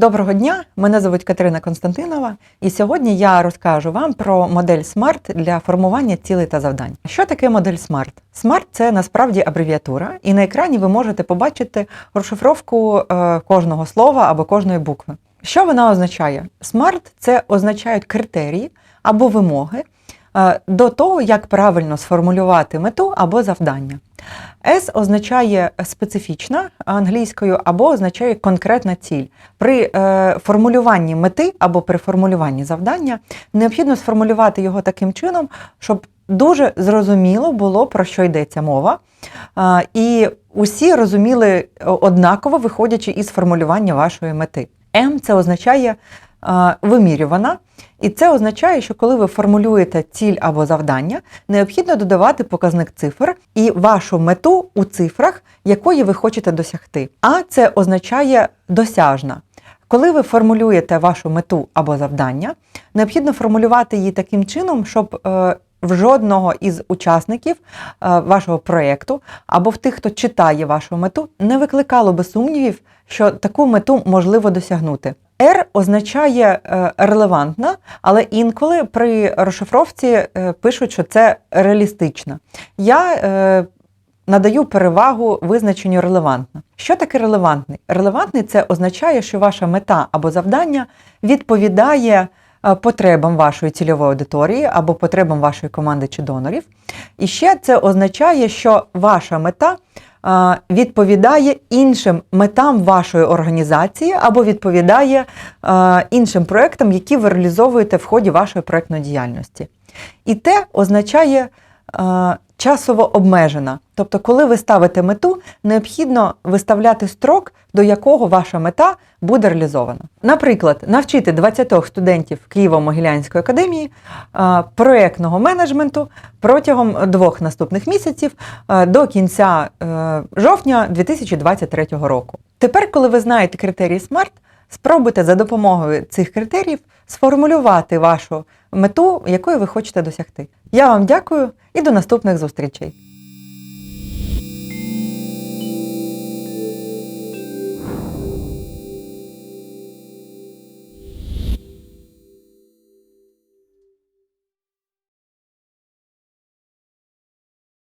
Доброго дня, мене звуть Катерина Константинова, і сьогодні я розкажу вам про модель SMART для формування цілей та завдань. Що таке модель SMART? SMART – це насправді абревіатура, і на екрані ви можете побачити розшифровку е, кожного слова або кожної букви. Що вона означає? SMART – це означають критерії або вимоги до того, як правильно сформулювати мету або завдання. S означає специфічна англійською або означає конкретна ціль. При е, формулюванні мети або при формулюванні завдання необхідно сформулювати його таким чином, щоб дуже зрозуміло було, про що йдеться мова. Е, і усі розуміли однаково, виходячи із формулювання вашої мети. М це означає е, вимірювана. І це означає, що коли ви формулюєте ціль або завдання, необхідно додавати показник цифр і вашу мету у цифрах, якої ви хочете досягти. А це означає досяжна. Коли ви формулюєте вашу мету або завдання, необхідно формулювати її таким чином, щоб е, в жодного із учасників е, вашого проєкту або в тих, хто читає вашу мету, не викликало би сумнівів, що таку мету можливо досягнути. R означає е, релевантна, але інколи при розшифровці е, пишуть, що це реалістична. Я е, надаю перевагу визначенню релевантна. Що таке релевантний? Релевантний це означає, що ваша мета або завдання відповідає потребам вашої цільової аудиторії або потребам вашої команди чи донорів. І ще це означає, що ваша мета відповідає іншим метам вашої організації або відповідає іншим проектам, які ви реалізовуєте в ході вашої проектної діяльності. І те означає часово обмежена. Тобто, коли ви ставите мету, необхідно виставляти строк, до якого ваша мета буде реалізована. Наприклад, навчити 20 студентів Києво-Могилянської академії е, проєктного менеджменту протягом двох наступних місяців е, до кінця е, жовтня 2023 року. Тепер, коли ви знаєте критерії SMART, спробуйте за допомогою цих критеріїв сформулювати вашу мету, якої ви хочете досягти. Я вам дякую і до наступних зустрічей!